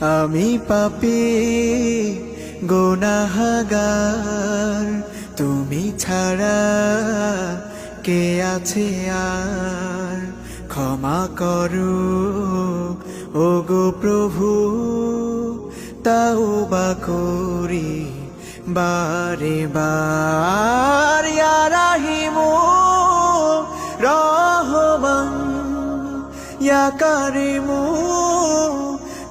আমি পাপি গোনাহাগার, তুমি ছাড়া কে আছে আর? ক্ষমা করো ও গো প্রভু তাও বা করি বারে বার। রাহিমু, রহমান, ইয়া কারিমু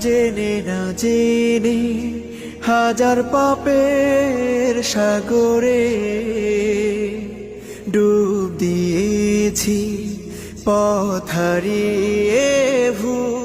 জেনে না জেনে হাজার পাপের সাগরে ডুব দিয়েছি পথারিয়ে ভুল